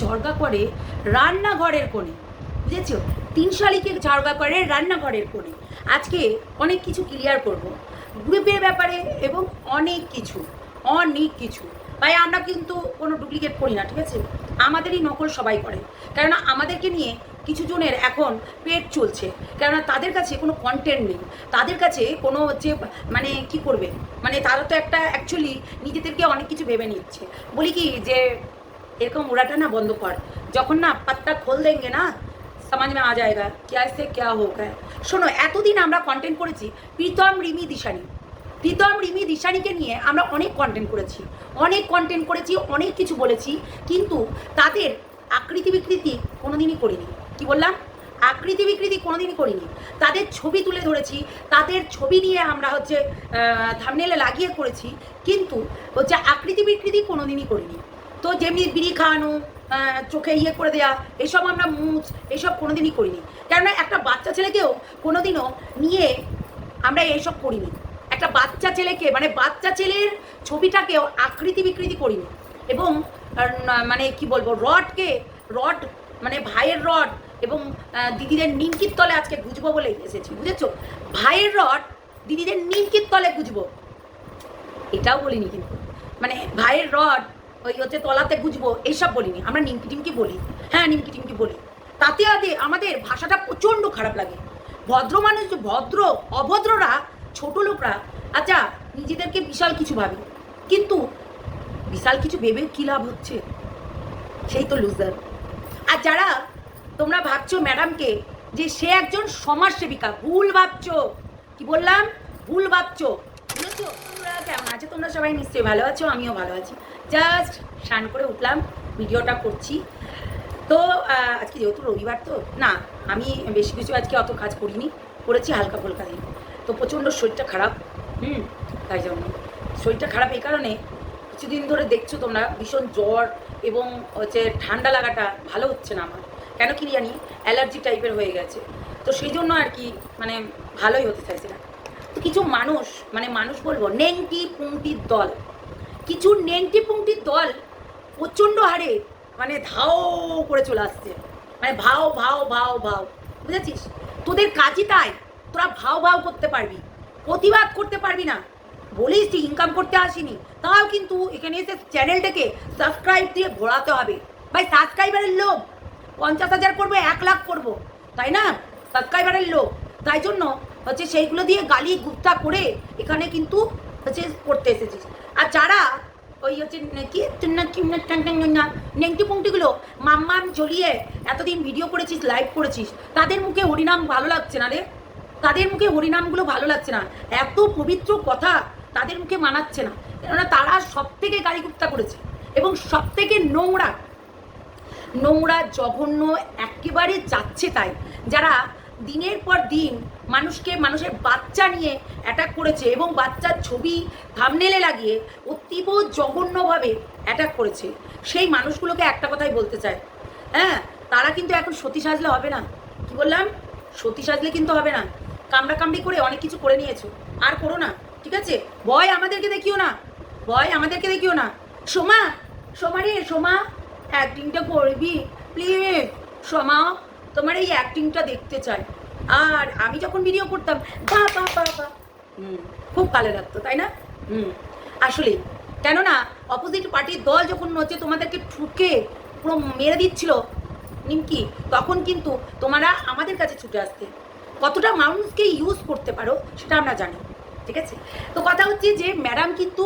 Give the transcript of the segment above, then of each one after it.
ঝরগা করে রান্নাঘরের কোণে। বুঝেছ? তিন শালিকে ঝরগা করে রান্নাঘরের কোণে। আজকে অনেক কিছু ক্লিয়ার করব। গ্রুপের ব্যাপারে এবং অনেক কিছু অনেক কিছু। ভাই, আমরা কিন্তু কোনো ডুপ্লিকেট করি না, ঠিক আছে? আমাদেরই নকল সবাই করে। কেননা আমাদেরকে নিয়ে কিছু জনের এখন পেট চলছে। কেননা তাদের কাছে কোনো কন্টেন্ট নেই। তাদের কাছে কোনো হচ্ছে মানে কি করবে? মানে তারা তো একটা অ্যাকচুয়ালি নিজেদেরকে অনেক কিছু ভেবে নিচ্ছে। বলি কি যে এরকম উড়াটানা বন্ধ কর। যখন না পাত্তা খোল দেঙ্গে না, সমাজ মে আ যায়গা ক্যা সে ক্যা হোক শোনো, এতদিন আমরা কন্টেন্ট করেছি প্রীতম রিমি দিশানি। প্রীতম রিমি দিশানিকে নিয়ে আমরা অনেক কন্টেন্ট করেছি। অনেক কন্টেন্ট করেছি, অনেক কিছু বলেছি, কিন্তু তাদের আকৃতি বিকৃতি কোনোদিনই করিনি। কি বললাম? আকৃতি বিকৃতি কোনোদিনই করিনি। তাদের ছবি তুলে ধরেছি, তাদের ছবি নিয়ে আমরা হচ্ছে থামনেলে লাগিয়ে করেছি, কিন্তু হচ্ছে আকৃতি বিকৃতি কোনোদিনই করিনি। তো যেমনি বিড়ি খাওয়ানো চোখে ইয়ে করে দেয়া, এসব আমরা মুচ এসব কোনোদিনই করিনি। কেননা একটা বাচ্চা ছেলেকেও কোনোদিনও নিয়ে আমরা এইসব করিনি। একটা বাচ্চা ছেলেকে মানে বাচ্চা ছেলের ছবিটাকেও আকৃতি বিকৃতি করিনি। এবং মানে কি বলব, রডকে, রড মানে ভাইয়ের রড এবং দিদিদের নিমকির তলে আজকে গুজবো বলে এসেছি, বুঝেছ? ভাইয়ের রড দিদিদের নিমকির তলে গুজবো। এটাও বলিনি কিন্তু। মানে ভাইয়ের রড ওই হচ্ছে তলাতে গুজবো, এইসব বলিনি। আমরা নিমকি টিমকি বলি। হ্যাঁ নিমকি টিমকি বলি। তাতে আদে আমাদের ভাষাটা প্রচণ্ড খারাপ লাগে। ভদ্র মানুষ, ভদ্র, অভদ্ররা, ছোট লোকরা আচ্ছা নিজেদেরকে বিশাল কিছু ভাবে। কিন্তু বিশাল কিছু ভেবে কী লাভ হচ্ছে? সেই তো লুজার আর যারা তোমরা ভাবছ ম্যাডামকে যে সে একজন সমাজসেবিকা, ভুল ভাবছ। কি বললাম? ভুল ভাবছ। বুঝেছ তোমরা কেমন আছো? তোমরা সবাই নিশ্চয়ই ভালো আছো, আমিও ভালো আছি। জাস্ট স্নান করে উঠলাম, ভিডিওটা করছি। তো আজকে যেহেতু রবিবার তো, না, আমি বেশি কিছু আজকে অত কাজ করিনি, করেছি হালকা ফুলকা দিয়ে। তো প্রচণ্ড শরীরটা খারাপ, হুম, তাই জন্য। শরীরটা খারাপ এই কারণে কিছুদিন ধরে দেখছ তোমরা, ভীষণ জ্বর এবং হচ্ছে ঠান্ডা লাগাটা ভালো হচ্ছে না আমার। কেন কি জানি, অ্যালার্জি টাইপের হয়ে গেছে। তো সেই জন্য আর কি মানে ভালোই হতে চাইছে না। তো কিছু মানুষ মানে মানুষ বলব নেংটি পুংটির দল কিছু নেংটি দল প্রচণ্ড হারে মানে ধাও করে চলে আসছে। মানে ভাও ভাও ভাও ভাও। বুঝেছিস? তোদের কাজই তাই। তোরা ভাও ভাও করতে পারবি। প্রতিবাদ করতে পারবি না। বলিস তুই ইনকাম করতে আসিনি। তাও কিন্তু এখানে এসে চ্যানেলটাকে সাবস্ক্রাইব দিয়ে ভরাতে হবে। ভাই সাবস্ক্রাইবারের লোভ। পঞ্চাশ হাজার করব, এক লাখ করব। তাই না? সাবস্ক্রাইবারের লোভ। তাই জন্য হচ্ছে সেইগুলো দিয়ে গালি গুপ্তা করে এখানে কিন্তু হচ্ছে করতে এসেছিস। আর যারা ওই হচ্ছে কি নেংটি পুংটিগুলো মাম্মাম জ্বলিয়ে এতদিন ভিডিও করেছিস লাইভ করেছিস, তাদের মুখে হরিনাম ভালো লাগছে না রে? তাদের মুখে হরিনামগুলো ভালো লাগছে না। এত পবিত্র কথা তাদের মুখে মানাচ্ছে না। কেননা তারা সব থেকে গালিগুপ্তা করেছে এবং সব থেকে নোংরা। নোংরা, জঘন্য, একেবারে যাচ্ছে তাই। যারা দিনের পর দিন মানুষকে, মানুষের বাচ্চা নিয়ে অ্যাটাক করেছে এবং বাচ্চার ছবি থামনেলে লাগিয়ে অতীব জঘন্যভাবে অ্যাটাক করেছে। সেই মানুষগুলোকে একটা কথাই বলতে চায় হ্যাঁ তারা কিন্তু এখন সতী সাজলে হবে না। কি বললাম? সতী সাজলে কিন্তু হবে না। কামড়া কামড়ি করে অনেক কিছু করে নিয়েছো। আর করো না, ঠিক আছে? ভয় আমাদেরকে দেখিও না। ভয় আমাদেরকে দেখিও না। সোমা সোমা রে, সোমা। অ্যাক্টিংটা করবি প্লিজ সোমা তোমার এই অ্যাক্টিংটা দেখতে চাই। আর আমি যখন ভিডিও করতাম বা বা বা বা হুম, খুব ভালো লাগতো, তাই না? হুম, আসলে, কেননা অপোজিট পার্টির দল যখন হচ্ছে তোমাদেরকে ঠুকে, পুরো মেরে দিচ্ছিল, নিমকি, তখন কিন্তু তোমরা আমাদের কাছে ছুটে আসতে। কতটা মানুষকে ইউজ করতে পারো, সেটা আমরা জানি, ঠিক আছে? তো কথা হচ্ছে যে ম্যাডাম কিন্তু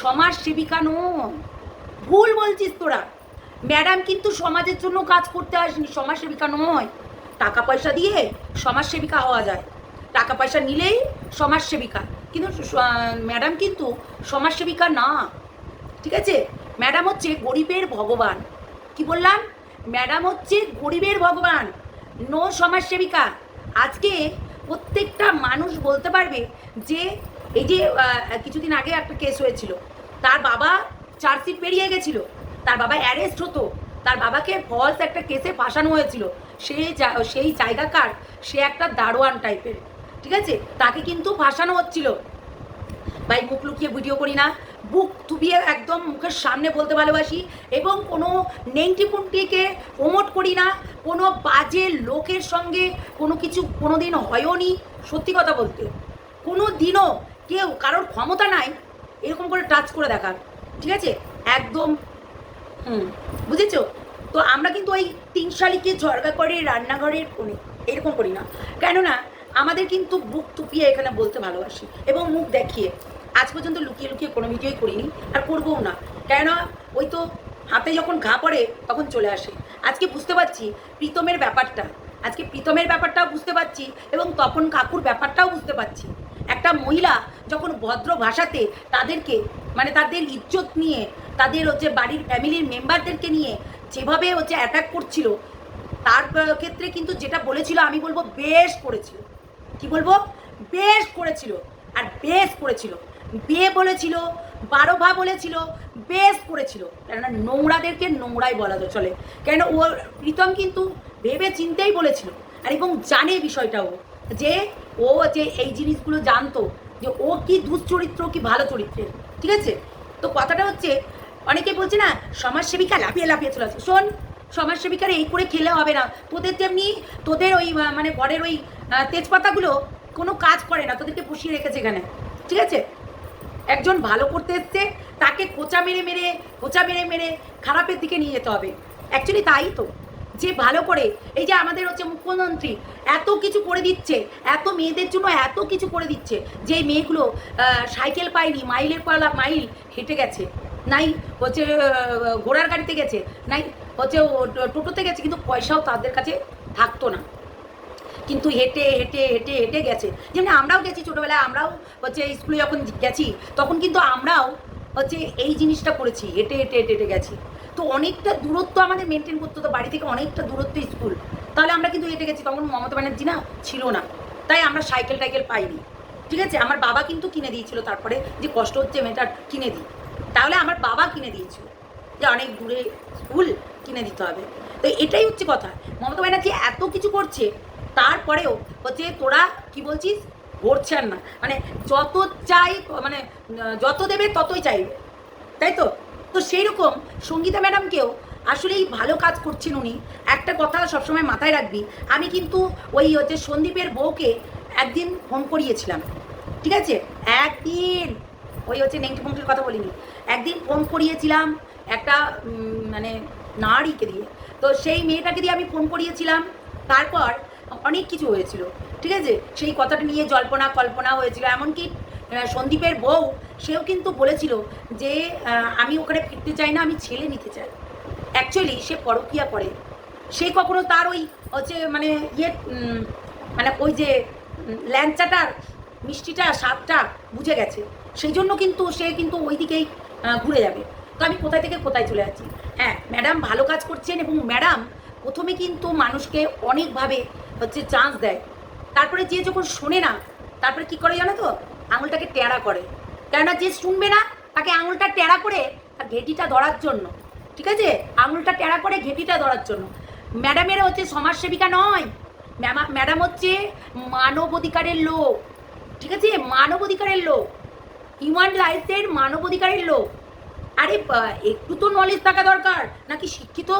সমাজ সেবিকা নয় ভুল বলছিস তোরা। ম্যাডাম কিন্তু সমাজের জন্য কাজ করতে আসেনি সমাজ সেবিকা নয়। টাকা পয়সা দিয়ে সমাজ সেবিকা হওয়া যায়। টাকা পয়সা নিলেই সমাজ সেবিকা কিন্তু ম্যাডাম কিন্তু সমাজ সেবিকা না। ঠিক আছে? ম্যাডাম হচ্ছে গরিবের ভগবান। কি বললাম? ম্যাডাম হচ্ছে গরিবের ভগবান, নো সমাজসেবিকা। আজকে প্রত্যেকটা মানুষ বলতে পারবে যে, এই যে কিছুদিন আগে একটা কেস হয়েছিল। তার বাবা চার্জশিট পেরিয়ে গেছিল। তার বাবা অ্যারেস্ট হতো। তার বাবাকে ফলস একটা কেসে ফাঁসানো হয়েছিল। সেই সেই জায়গাকার সে একটা দারোয়ান টাইপের ঠিক আছে? তাকে কিন্তু ফাঁসানো হচ্ছিল। ভাই, মুখ লুকিয়ে ভিডিও করি না। বুক থুবিয়ে একদম মুখের সামনে বলতে ভালোবাসি এবং কোনো নেংটি পুন্টিকে প্রমোট করি না। কোনো বাজে লোকের সঙ্গে কোনো কিছু কোনো দিন হয়ওনি সত্যি কথা বলতে। কোনো দিনও কেউ, কারোর ক্ষমতা নাই, এরকম করে টাচ করে দেখার, ঠিক আছে? একদম হুম, বুঝেছ? তো আমরা কিন্তু ওই তিন শালিকে ঝরগা করে রান্নাঘরের কোণে এরকম করি না। কেননা, আমাদের কিন্তু বুক তুপিয়ে এখানে বলতে ভালোবাসি এবং মুখ দেখিয়ে। আজ পর্যন্ত লুকিয়ে লুকিয়ে কোনো ভিডিওই করিনি, আর করবও না। কেননা, ওই তো হাতে যখন ঘা পড়ে, তখন চলে আসে। আজকে বুঝতে পারছি প্রীতমের ব্যাপারটা। আজকে প্রীতমের ব্যাপারটাও বুঝতে পারছি এবং তপন কাকুর ব্যাপারটাও বুঝতে পারছি। একটা মহিলা যখন ভদ্র ভাষাতে তাদেরকে মানে তাদের ইজ্জত নিয়ে, তাদের হচ্ছে বাড়ির ফ্যামিলির মেম্বারদেরকে নিয়ে যেভাবে হচ্ছে অ্যাটাক করছিল, তার ক্ষেত্রে কিন্তু যেটা বলেছিল আমি বলব বেশ করেছিল। কি বলব? বেশ করেছিল আর বেশ করেছিল। বে বলেছিল, বারো ভা বলেছিল, বেশ করেছিল। কেননা নোংরাদেরকে নোংরাই বলা যায়, চলে। কেন ও, প্রীতম কিন্তু ভেবে চিন্তেই বলেছিল। আর এবং জানে বিষয়টাও যে ও যে এই জিনিসগুলো জানতো যে ও কি দুশ্চরিত্র কি ভালো চরিত্রের, ঠিক আছে? তো কথাটা হচ্ছে অনেকে বলছে না, সমাজসেবিকা লাফিয়ে লাফিয়ে চলে আসে। শোন, সমাজসেবিকার এই করে খেলে হবে না। তোদের যেমনি তোদের ওই মানে ঘরের ওই তেজপাতাগুলো কোনো কাজ করে না, তোদেরকে পুষিয়ে রেখেছে এখানে, ঠিক আছে? একজন ভালো করতে এসছে, তাকে কোচা মেরে মেরে কোচা মেরে মেরে খারাপের দিকে নিয়ে যেতে হবে। অ্যাকচুয়ালি তাই তো। যে ভালো করে, এই যে আমাদের হচ্ছে মুখ্যমন্ত্রী এত কিছু করে দিচ্ছে, এত মেয়েদের জন্য এত কিছু করে দিচ্ছে, যে মেয়েগুলো সাইকেল পায়নি, মাইলের পালা, মাইল হেঁটে গেছে, নাই হচ্ছে ঘোড়ার গাড়িতে গেছে, নাই হচ্ছে টোটোতে গেছে, কিন্তু পয়সাও তাদের কাছে থাকতো না। কিন্তু হেঁটে হেঁটে হেঁটে হেঁটে গেছে। যেমনি আমরাও গেছি ছোটোবেলায়, আমরাও হচ্ছে স্কুলে যখন গেছি, তখন কিন্তু আমরাও হচ্ছে এই জিনিসটা করেছি হেঁটে হেঁটে হেঁটে হেঁটে গেছি। তো অনেকটা দূরত্ব আমাদের মেনটেন করতে হতো। বাড়ি থেকে অনেকটা দূরত্ব স্কুল তাহলে আমরা কিন্তু হেঁটে গেছি, তখন মমতা ব্যানার্জি না ছিল না। তাই আমরা সাইকেল টাইকেল পাইনি। ঠিক আছে? আমার বাবা কিন্তু কিনে দিয়েছিল তারপরে। যে কষ্ট হচ্ছে মেয়েটার, কিনে দিই। তাহলে আমার বাবা কিনে দিয়েছিল যে অনেক দূরে স্কুল কিনে দিতে হবে। তো এটাই হচ্ছে কথা। মমতা ব্যানার্জি এত কিছু করছে, তারপরেও হচ্ছে তোরা কি বলছিস? ভরছে আর না। মানে যত চাই মানে যত দেবে ততই চাইবে। তাই তো? তো সেই রকম সঙ্গীতা ম্যাডামকেও আসলেই ভালো কাজ করছেন উনি। একটা কথা সবসময় মাথায় রাখবি, আমি কিন্তু ওই হচ্ছে সন্দীপের বউকে একদিন ফোন করিয়েছিলাম, ঠিক আছে? একদিন, ওই হচ্ছে নেংটি ফোনটির কথা বলিনি, একদিন ফোন করিয়েছিলাম একটা মানে নারীকে দিয়ে। তো সেই মেয়েটাকে দিয়ে আমি ফোন করিয়েছিলাম, তারপর অনেক কিছু হয়েছিল, ঠিক আছে? সেই কথাটা নিয়ে জল্পনা কল্পনা হয়েছিল, এমনকি সন্দীপের বউ, সেও কিন্তু বলেছিল যে আমি ওখানে ফিরতে চাই না, আমি ছেলে নিতে চাই। অ্যাকচুয়ালি সে পরকিয়া করে। সে কখনো তার ওই হচ্ছে মানে ইয়ে মানে ওই যে ল্যাংচাটার, মিষ্টিটা, স্বাদটা বুঝে গেছে। সেই জন্য কিন্তু সে কিন্তু ওই দিকেই ঘুরে যাবে। তো আমি কোথায় থেকে কোথায় চলে যাচ্ছি? হ্যাঁ ম্যাডাম ভালো কাজ করছেন এবং ম্যাডাম প্রথমে কিন্তু মানুষকে অনেকভাবে হচ্ছে চান্স দেয়। তারপরে যে যখন শোনে না, তারপরে কি করে জানো তো? আঙুলটাকে টেরা করে। কেননা যে শুনবে না, তাকে আঙুলটা টেরা করে তার ঘেটিটা ধরার জন্য। ঠিক আছে? আঙুলটা টেরা করে ঘেটিটা ধরার জন্য। ম্যাডামের হচ্ছে সমাজসেবিকা নয়। ম্যাডাম হচ্ছে মানব অধিকারের লোক। ঠিক আছে? মানব অধিকারের লোক। হিউম্যান রাইটসের মানব অধিকারের লোক। আরে একটু তো নলেজ থাকা দরকার। নাকি শিক্ষিত?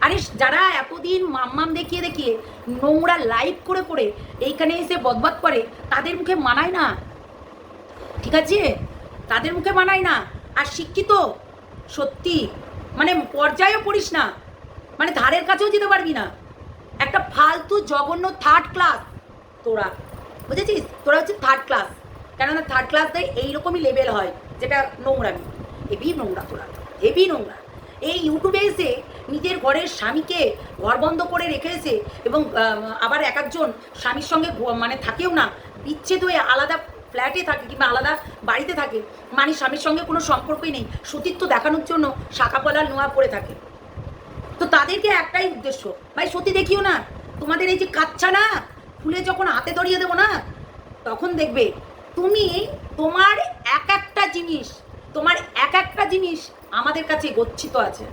আরে, যারা এতদিন মাম্মাম দেখিয়ে দেখিয়ে নোংরা লাইভ করে করে এইখানে এসে বদবাদ করে, তাদের মুখে মানায় না। ঠিক আছে? তাদের মুখে মানায় না। আর শিক্ষিত, সত্যি মানে পর্যায়েও পড়িস না। মানে ধারের কাছেও যেতে পারবি না। একটা ফালতু জঘন্য থার্ড ক্লাস তোরা, বুঝেছিস? তোরা হচ্ছে থার্ড ক্লাস কেননা থার্ড ক্লাসে এইরকমই লেভেল হয়, যেটা নোংরামি হেভি নোংরা তোরা হেভি নোংরা। এই ইউটিউবে এসে নিজের ঘরের স্বামীকে ঘর বন্ধ করে রেখে এসে এবং আবার এক একজন স্বামীর সঙ্গে মানে থাকেও না, বিচ্ছেদ হয়ে আলাদা ফ্ল্যাটে থাকে কিংবা আলাদা বাড়িতে থাকে মানে স্বামীর সঙ্গে কোনো সম্পর্কই নেই সতীত্ব দেখানোর জন্য শাখা পলার নোয়া পড়ে থাকে। তো তাদেরকে একটাই উদ্দেশ্য, ভাই, সতী দেখিও না, তোমাদের এই যে কাচ্চা না ফুলে যখন হাতে ধরিয়ে দেবো না, তখন দেখবে তুমি তোমার এক একটা জিনিস, তোমার এক একটা জিনিস আমাদের কাছে গচ্ছিত আছে।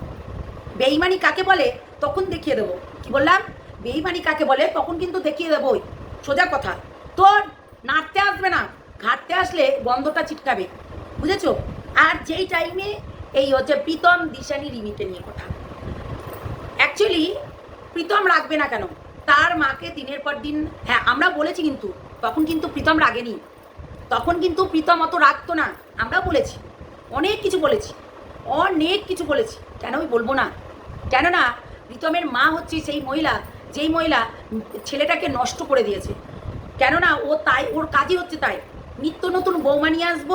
বেইমানি কাকে বলে? তখন দেখিয়ে দেবো। কি বললাম? বেইমানি কাকে বলে? তখন কিন্তু দেখিয়ে দেবোই। সোজা কথা, তোর নাড়তে আসবে না। ঘাটতে আসলে গন্ধটা ছিটকাবে, বুঝেছ? আর যেই টাইমে এই হচ্ছে প্রীতম দিশানি রিমিকে নিয়ে কথা। অ্যাকচুয়ালি প্রীতম রাখবে না কেন? তার মাকে দিনের পর দিন হ্যাঁ আমরা বলেছি কিন্তু, তখন কিন্তু প্রীতম রাগেনি। তখন কিন্তু প্রীতম অত রাখতো না আমরা বলেছি, অনেক কিছু বলেছি, অনেক কিছু বলেছি। কেন আমি বলব না? কেননা, প্রীতমের মা হচ্ছে সেই মহিলা, যেই মহিলা ছেলেটাকে নষ্ট করে দিয়েছে। কেননা, ও তাই, ওর কাজই হচ্ছে তাই। নিত্য নতুন বৌমা নিয়ে আসব,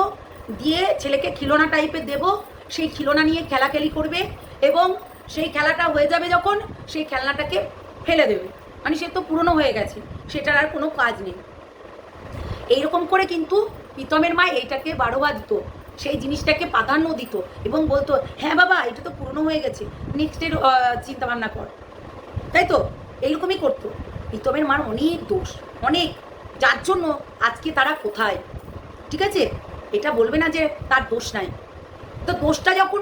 দিয়ে ছেলেকে খিলোনা টাইপের দেবো, সেই খিলোনা নিয়ে খেলাখেলি করবে এবং সেই খেলাটা হয়ে যাবে যখন, সেই খেলনাটাকে ফেলে দেবে। মানে সে তো পুরনো হয়ে গেছে, সেটার আর কোনো কাজ নেই। এইরকম করে কিন্তু প্রীতমের মা এইটাকে বাড়োয়া দিত, সেই জিনিসটাকে প্রাধান্য দিত এবং বলতো হ্যাঁ বাবা, এটা তো পুরনো হয়ে গেছে নেক্সটের চিন্তা ভাবনা কর। তাই তো? এইরকমই করতো। প্রীতমের মার অনেক দোষ, অনেক। যার জন্য আজকে তারা কোথায়? ঠিক আছে? এটা বলবে না যে তার দোষ নাই। তো দোষটা যখন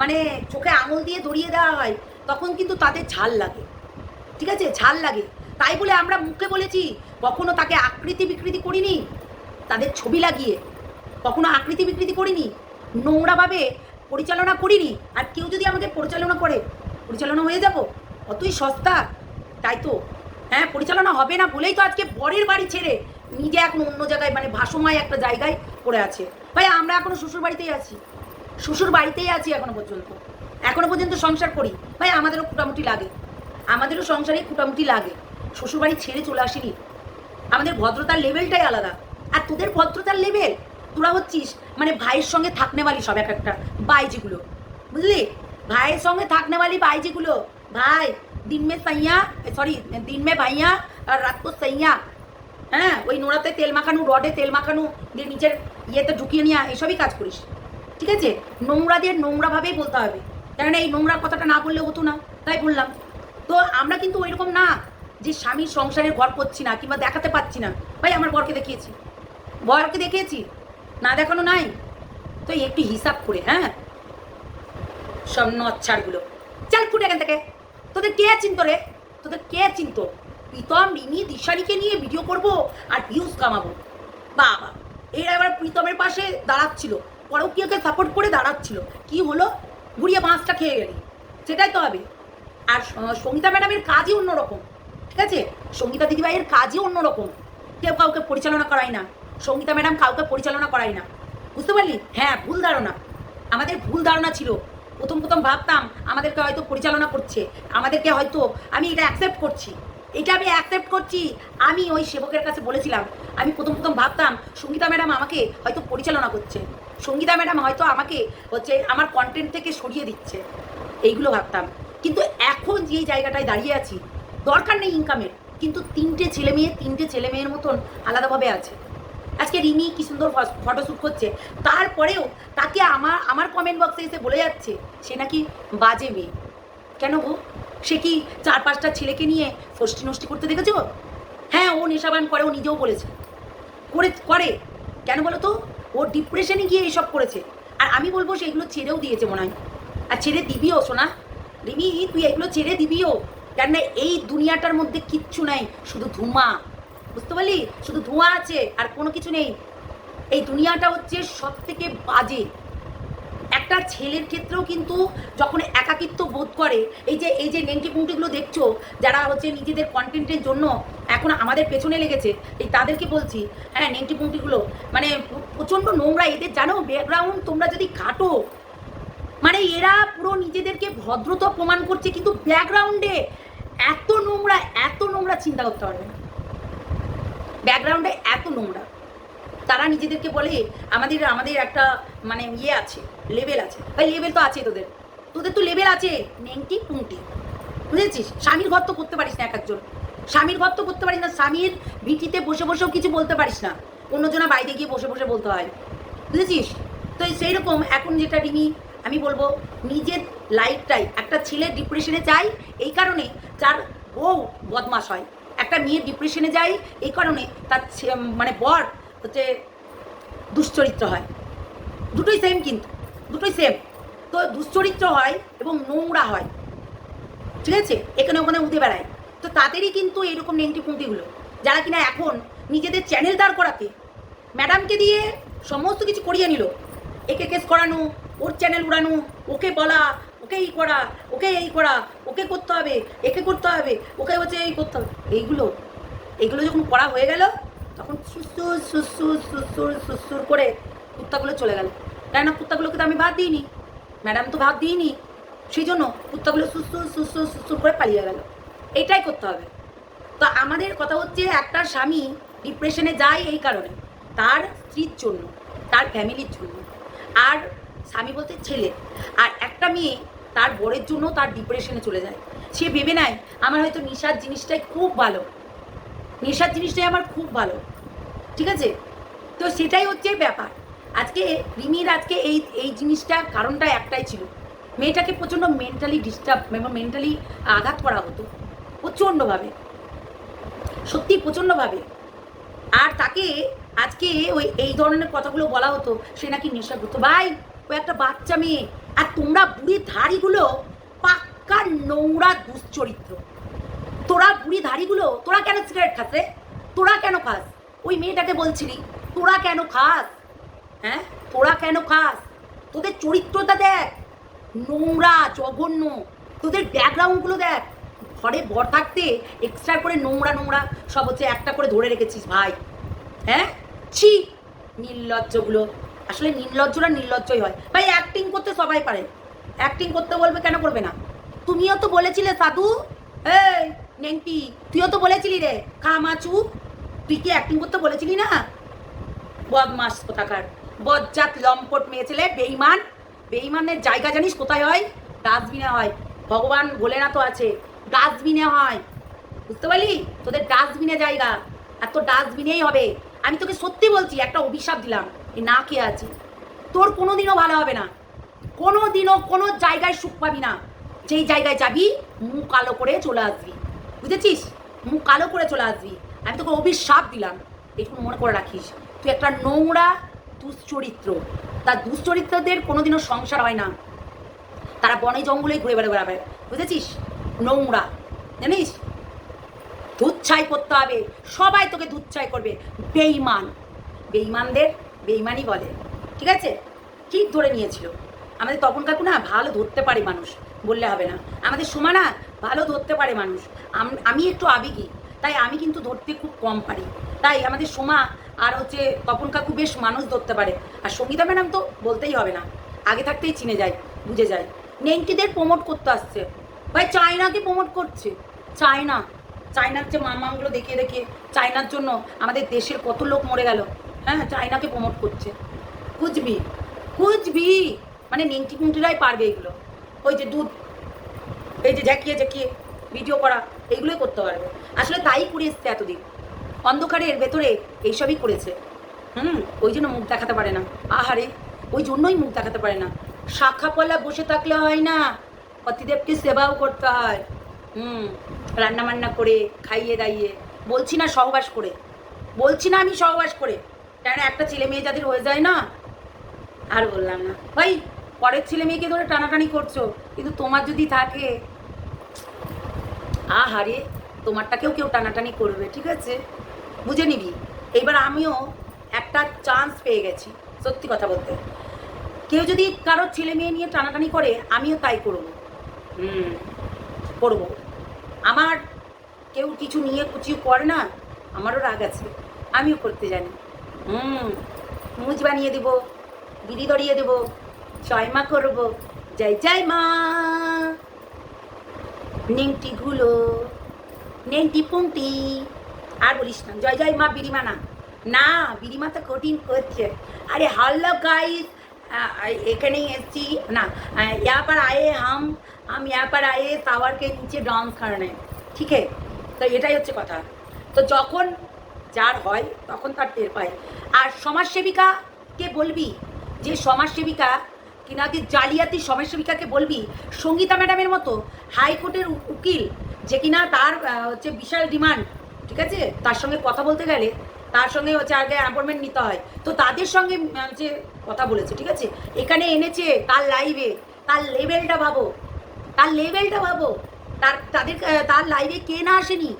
মানে চোখে আঙুল দিয়ে ধরিয়ে দেওয়া হয়, তখন কিন্তু তাদের ঝাল লাগে। ঠিক আছে? ঝাল লাগে। তাই বলে আমরা মুখে বলেছি, কখনো তাকে আকৃতি বিকৃতি করিনি, তাদের ছবি লাগিয়ে। কখনো আকৃতি বিকৃতি করিনি নোংরাভাবে পরিচালনা করিনি, আর কেউ যদি আমাকে পরিচালনা করে, পরিচালনা হয়ে যাব? অতই সস্তা। তাই তো? হ্যাঁ পরিচালনা হবে না বলেই তো আজকে বরের বাড়ি ছেড়ে নিজে এখন অন্য জায়গায় মানে ভাসময় একটা জায়গায় পড়ে আছে। ভাই, আমরা এখনও শ্বশুর বাড়িতেই আছি। শ্বশুর বাড়িতেই আছি এখনও পর্যন্ত। এখনও পর্যন্ত সংসার করি। ভাই, আমাদেরও মোটামুটি লাগে। আমাদেরও সংসারে মোটামুটি লাগে। শ্বশুরবাড়ি ছেড়ে চলে আসিনি। আমাদের ভদ্রতার লেভেলটাই আলাদা। আর তোদের ভদ্রতার লেভেল? তোরা হচ্ছিস মানে ভাইয়ের সঙ্গে থাকনেওয়ালি সব এক একটা, বাইজিগুলো। বুঝলি? ভাইয়ের সঙ্গে থাকনেওয়ালি বাইজিগুলো। ভাই দিন মে সাইয়া সরি দিন মে ভাইয়া, আর রাত তো সাইয়া। হ্যাঁ ওই নোড়াতে তেল মাখানো, রডে তেল মাখানো, দিয়ে নিচের ইয়েতে ঢুকিয়ে নেওয়া এসবই কাজ করিস। ঠিক আছে? নোংরা দিয়ে নোংরাভাবেই বলতে হবে। কেননা এই নোংরা কথাটা না বললে হতো না, তাই বললাম। তো আমরা কিন্তু ওই রকম না যে স্বামীর সংসারের ঘর করছি না কিংবা দেখাতে পাচ্ছি না। ভাই, আমার বরকে দেখিয়েছি। বরকে দেখিয়েছি? না দেখানো নাই? তো একটু হিসাব করে হ্যাঁ? সব নচ্ছাড়গুলো। চাল ফুটে এখান থেকে। তোদের কে চিনত রে? তোদের কে চিনত? প্রীতম, রিমি, দিশারিকে নিয়ে ভিডিও করব আর ভিউজ কামাবো। বাবা, এরা এবার প্রীতমের পাশে দাঁড়াচ্ছিল। পরকীয়কে সাপোর্ট করে দাঁড়াচ্ছিল। কি হলো? ঘুরিয়ে বাঁশটা খেয়ে গেলি। সেটাই তো হবে। আর সঙ্গীতা ম্যাডামের কাজই অন্যরকম, ঠিক আছে? সঙ্গীতা দিদিভাইয়ের কাজই অন্যরকম। কেউ কাউকে পরিচালনা করায় না। সঙ্গীতা ম্যাডাম কাউকে পরিচালনা করায় না। বুঝতে পারলি? হ্যাঁ ভুল ধারণা। আমাদের ভুল ধারণা ছিল। প্রথম প্রথম ভাবতাম, আমাদেরকে হয়তো পরিচালনা করছে। আমাদেরকে হয়তো, আমি এটা অ্যাকসেপ্ট করছি। এটা আমি অ্যাকসেপ্ট করছি। আমি ওই সেবকের কাছে বলেছিলাম। আমি প্রথম প্রথম ভাবতাম, সঙ্গীতা ম্যাডাম আমাকে হয়তো পরিচালনা করছে। সঙ্গীতা ম্যাডাম হয়তো আমাকে হচ্ছে আমার কন্টেন্ট থেকে সরিয়ে দিচ্ছে। এইগুলো ভাবতাম। কিন্তু এখন যেই জায়গাটায় দাঁড়িয়ে আছি, দরকার নেই ইনকামের কিন্তু তিনটে ছেলে মেয়ে, তিনটে ছেলে মেয়ের মতন আলাদাভাবে আছে। আজকে রিমি কি সুন্দর ফটোশ্যুট করছে। তারপরেও তাকে আমার আমার কমেন্ট বক্সে এসে বলে যাচ্ছে, সে নাকি বাজে মেয়ে। কেন গো? সে কি চার পাঁচটা ছেলেকে নিয়ে ফষ্টি নষ্টি করতে দেখেছ? হ্যাঁ ও নেশাবান করে, ও নিজেও বলেছে। করে করে। কেন বলো তো? ও ডিপ্রেশনে গিয়ে এইসব করেছে। আর আমি বলব সেগুলো ছেড়েও দিয়েছে মনে হয়। আর ছেড়ে দিবিও শোনা রিমি, তুই এগুলো ছেড়ে দিবিও। কেননা এই দুনিয়াটার মধ্যে কিচ্ছু নাই, শুধু ধুমা বুঝতে পারলি? শুধু ধোঁয়া আছে, আর কোনো কিছু নেই। এই দুনিয়াটা হচ্ছে সব থেকে বাজে। একটা ছেলের ক্ষেত্রেও কিন্তু যখন একাকিত্ব বোধ করে, এই যে এই যে নেংটি পুংটিগুলো দেখছ, যারা হচ্ছে নিজেদের কন্টেন্টের জন্য এখন আমাদের পেছনে লেগেছে, এই তাদেরকে বলছি হ্যাঁ নেংটি পুংটিগুলো মানে প্রচণ্ড নোংরা, এদের জানো ব্যাকগ্রাউন্ড তোমরা যদি কাটো মানে এরা পুরো নিজেদেরকে ভদ্রতা প্রমাণ করছে, কিন্তু ব্যাকগ্রাউন্ডে এত নোংরা এত নোংরা চিন্তা করতে পারবে না। ব্যাকগ্রাউন্ডে এত নোংরা। তারা নিজেদেরকে বলে, আমাদের আমাদের একটা মানে ইয়ে আছে লেভেল আছে। ভাই লেভেল তো আছে তোদের। তোদের তো লেভেল আছে। নেংটি, পুংটি। বুঝেছিস? স্বামীর ঘর তো করতে পারিস না এক একজন। স্বামীর ঘর তো করতে পারিস না, স্বামীর ভিটিতে বসে বসেও কিছু বলতে পারিস না। অন্যজনা বাইরে গিয়ে বসে বসে বলতে হয়। বুঝেছিস? তো সেই রকম এখন যেটা রিমি, আমি বলব, নিজের লাইফটাই একটা ছেলে ডিপ্রেশনে যায়, এই কারণে যার বউ বদমাস হয়। একটা মেয়ে ডিপ্রেশনে যায়, এই কারণে তার মানে বর হচ্ছে দুশ্চরিত্র হয়। দুটোই সেম কিন্তু। দুটোই সেম তো দুশ্চরিত্র হয় এবং নোংরা হয়। ঠিক আছে? এখানে ওখানে উঠে বেড়ায়। তো তাদেরই কিন্তু এইরকম নেংটি পুঁটিগুলো যারা কিনা এখন নিজেদের চ্যানেল দাঁড় করাতে ম্যাডামকে দিয়ে সমস্ত কিছু করিয়ে নিল। একে কেস করানো, ওর চ্যানেল উড়ানো, ওকে বলা, ওকে এই করা, ওকে এই করা, ওকে করতে হবে, একে করতে হবে, ওকে হচ্ছে এই করতে হবে। এইগুলো এইগুলো যখন করা হয়ে গেল, তখন সুসুর সুসুর সুসুর সুসুর করে কুত্তাগুলো চলে গেল। তাই না কুত্তাগুলোকে তো আমি ভাত দিইনি? ম্যাডাম তো ভাত দিইনি। সেই জন্য কুত্তাগুলো সুসুর সুসুর সুসুর করে পালিয়ে গেল। এটাই করতে হবে। তো আমাদের কথা হচ্ছে একটা স্বামী ডিপ্রেশনে যায় এই কারণে। তার স্ত্রীর জন্য, তার ফ্যামিলির জন্য। আর স্বামী বলতে ছেলে। আর একটা মেয়ে তার বরের জন্য তার ডিপ্রেশনে চলে যায়। সে ভেবে নেয়, আমার হয়তো নেশার জিনিসটাই খুব ভালো। নেশার জিনিসটাই আমার খুব ভালো। ঠিক আছে? তো সেটাই হচ্ছে ব্যাপার। আজকে রিমির আজকে এই এই জিনিসটা কারণটা একটাই ছিল। মেয়েটাকে প্রচণ্ড মেন্টালি ডিস্টার্ব এবং মেন্টালি আঘাত করা হতো। প্রচণ্ডভাবে। সত্যি প্রচণ্ডভাবে। আর তাকে আজকে ওই, এই ধরনের কথাগুলো বলা হতো, সে নাকি নেশা করতো। ভাই, ও একটা বাচ্চা মেয়ে। আর তোমরা বুড়ি ধাড়িগুলো পাক্কা নোংরা দুশ্চরিত্র। তোরা বুড়ি ধাড়িগুলো, তোরা কেন সিগারেট খাস তোরা কেন খাস? ওই মেয়েটাকে বলছিলি, তোরা কেন খাস? হ্যাঁ? তোরা কেন খাস? তোদের চরিত্রটা দেখ। নোংরা, জঘন্য। তোদের ব্যাকগ্রাউন্ডগুলো দেখ। ঘরে বর থাকতে এক্সট্রা করে নোংরা নোংরা সব হচ্ছে একটা করে ধরে রেখেছিস ভাই। হ্যাঁ? ছি! নির্লজ্জগুলো আসলে নির্লজ্জরা নির্লজ্জই হয়। ভাই অ্যাক্টিং করতে সবাই পারে। অ্যাক্টিং করতে বলবে কেন করবে না? তুমিও তো বলেছিলে, সাধু। এই, নেংটি, তুইও তো বলেছিলি রে। খামাচু তুই কি অ্যাক্টিং করতে বলেছিলি না? বদমাস কোথাকার। বজ্জাত লম্পট মেয়ে ছেলে বেইমান বেইমানের জায়গা জানিস কোথায় হয়? ডাস্টবিনে হয়। ভগবান তো আছে, ডাস্টবিনে হয়। বুঝতে পারলি? তোদের ডাস্টবিনে জায়গা, আর তোর ডাস্টবিনেই হবে। আমি তোকে সত্যি বলছি, একটা অভিশাপ দিলাম এই না খেয়ে আছি। তোর কোনো দিনও ভালো হবে না। কোনো দিনও কোনো জায়গায় সুখ পাবি না। যেই জায়গায় যাবি, মুখ কালো করে চলে আসবি। বুঝেছিস? মুখ কালো করে চলে আসবি। আমি তোকে অভিশাপ দিলাম। একটু মনে করে রাখিস। তুই একটা নোংরা দুশ্চরিত্র। তার দুশ্চরিত্রদের কোনোদিনও সংসার হয় না। তারা বনে জঙ্গলেই ঘুরে বেড়ে বেড়াবে। বুঝেছিস? নোংরা। জানিস? ধুচ্ছাই করতে হবে। সবাই তোকে ধুচ্ছাই করবে। বেইমান বেইমানদের বেইমানই বলে। ঠিক আছে? ঠিক ধরে নিয়েছিল। আমাদের তপন কাকু না ভালো ধরতে পারে মানুষ, বললে হবে না। আমাদের সোমা না ভালো ধরতে পারে মানুষ। আমি একটু আবেগী, তাই আমি কিন্তু ধরতে খুব কম পারি। তাই আমাদের সোমা আর হচ্ছে তপন কাকু বেশ মানুষ ধরতে পারে। আর সঙ্গীতা ম্যাডাম তো বলতেই হবে না। আগে থাকতেই চিনে যায়, বুঝে যায়। নেংটিদের প্রমোট করতে আসছে। ভাই চায়নাকে প্রমোট করছে। চায়না। চায়নার যে মামাগুলো দেখিয়ে দেখিয়ে চায়নার জন্য আমাদের দেশের কত লোক মরে গেল। হ্যাঁ চায়নাকে প্রমোট করছে। কুচবি কুচবি মানে নেংটি কুংটিরাই পারবে এগুলো। ওই যে দুধ, এই যে ঝাঁকিয়ে ঝাঁকিয়ে ভিডিও করা এইগুলোই করতে পারবে। আসলে তাই করে এসছে এতদিন। অন্ধকারের ভেতরে এইসবই করেছে। হুম, ওই জন্য মুখ দেখাতে পারে না। আহারে, ওই জন্যই মুখ দেখাতে পারে না। শাখা পলা বসে থাকলে হয় না। পতিদেবকে সেবাও করতে হয়। হুম রান্না বান্না করে, খাইয়ে দাইয়ে। বলছি না সহবাস করে। বলছি না আমি সহবাস করে। কেন একটা ছেলে মেয়ে যাদের হয়ে যায় না? আর বললাম না। ভাই, পরের ছেলে মেয়েকে ধরে টানাটানি করছ। কিন্তু তোমার যদি থাকে। আহারে, তোমারটাকেও কেউ টানাটানি করবে, ঠিক আছে? বুঝে নিবি। এবার আমিও একটা চান্স পেয়ে গেছি, সত্যি কথা বলতে। কেউ যদি কারোর ছেলে মেয়ে নিয়ে টানাটানি করে, আমিও তাই করব। হুম, করব। আমার কেউ কিছু নিয়ে কিছু করে না, আমারও রাগ আছে, আমিও করতে জানি। হুম, মুজ বানিয়ে দেবো দিদি দড়িয়ে দেবো জয় মা করব, জয় জয় মা। নেংটিগুলো নেংটি পুংটি আর বলিস না জয় জয় মা বিরিমা না না বিরিমা তো কঠিন করছে আরে হ্যালো গাইস এখানেই এসছি না यहाँ पर आए हम हम यहाँ पर आए टावर के नीचे डांस करने ঠিক আছে তো এটাই হচ্ছে কথা তো যখন যার হয় তখন তার টের পায় আর সমাজসেবিকাকে বলবি যে সমাজসেবিকা কিনাকে জালিয়াতি সমাজসেবিকাকে বলবি সঙ্গীতা ম্যাডামের মতো হাইকোর্টের উ- উকিল যে কিনা তার আহ, হচ্ছে বিশাল ডিমান্ড ঠিক আছে? তার সঙ্গে কথা বলতে গেলে তার সঙ্গে হচ্ছে আগে অ্যাপয়েন্টমেন্ট নিতে হয়। তো তাদের সঙ্গে হচ্ছে কথা বলেছে, ঠিক আছে? এখানে এনেছে তার লাইভে তার লেভেলটা ভাবো। তার লেভেলটা ভাবো। তার, তাদের তার লাইভে কে না আসেনি?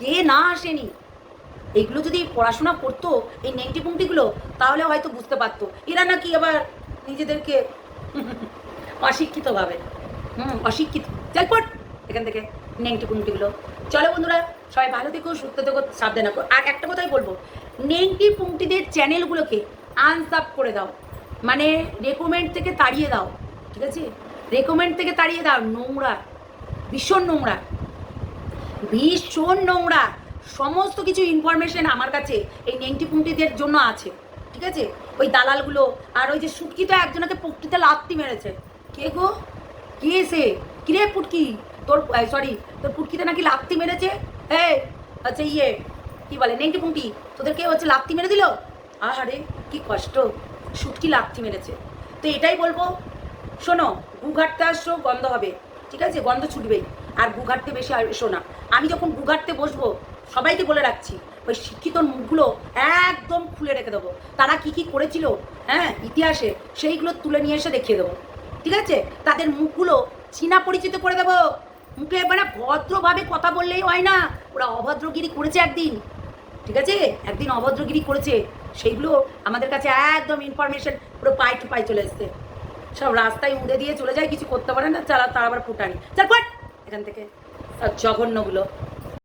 কে না আসেনি? এগুলো যদি পড়াশোনা করতো, এই নেংটি পুংটিগুলো তাহলে হয়তো বুঝতে পারতো। এরা নাকি আবার নিজেদেরকে অশিক্ষিত ভাবে হুম, অশিক্ষিত। যাই পট এখান থেকে নেংটি পুংটিগুলো চলো বন্ধুরা সবাই ভালো থেকো, সুস্থ থেকো, সাবধানে থাকো। আর একটা কথাই বলব নেংটি পুংটিদের চ্যানেলগুলোকে আনসাব করে দাও। মানে রেকমেন্ড থেকে তাড়িয়ে দাও, ঠিক আছে? রেকমেন্ড থেকে তাড়িয়ে দাও, নোংরা, ভীষণ নোংরা ভীষণ নোংরা। সমস্ত কিছু ইনফরমেশন আমার কাছে এই নেংটি পুংটিদের জন্য আছে, ঠিক আছে? ওই দালালগুলো, আর ওই যে সুটকিটা একজনকে পুটকিতে লাত্তি মেরেছে। কে গো? কে সে? কিরে পুটকি? তোর সরি তোর পুটকিতে নাকি লাত্তি মেরেছে? এই আচ্ছা ইয়ে কি বলে, নেংটি পুংটি, তোদের কে হচ্ছে লাত্তি মেরে দিল? আহারে, কি কষ্ট সুটকি লাত্তি মেরেছে। তো এটাই বলব, শোনো গুঘাটতে আসছো গন্ধ হবে, ঠিক আছে? গন্ধ ছুটবেই, আর গুঘাটতে বেশি এসো না। আমি যখন গুঘাটতে বসবো, সবাইকে বলে রাখছি, ওই শিক্ষিত মুখগুলো একদম খুলে রেখে দেবো। তারা কি কি করেছিল হ্যাঁ ইতিহাসে, সেইগুলো তুলে নিয়ে এসে দেখিয়ে দেবো। ঠিক আছে? তাদের মুখগুলো চীনা পরিচিত করে দেবো। মুখে মানে ভদ্রভাবে কথা বললেই হয় না। ওরা অভদ্রগিরি করেছে একদিন। ঠিক আছে? একদিন অভদ্রগিরি করেছে। সেইগুলো আমাদের কাছে একদম ইনফরমেশন পুরো পাই টু পাই চলে এসছে। সব রাস্তায় উড়ে দিয়ে চলে যায়, কিছু করতে পারে না, চালা তার আবার ফুটানি। চার এখান থেকে জঘন্যগুলো।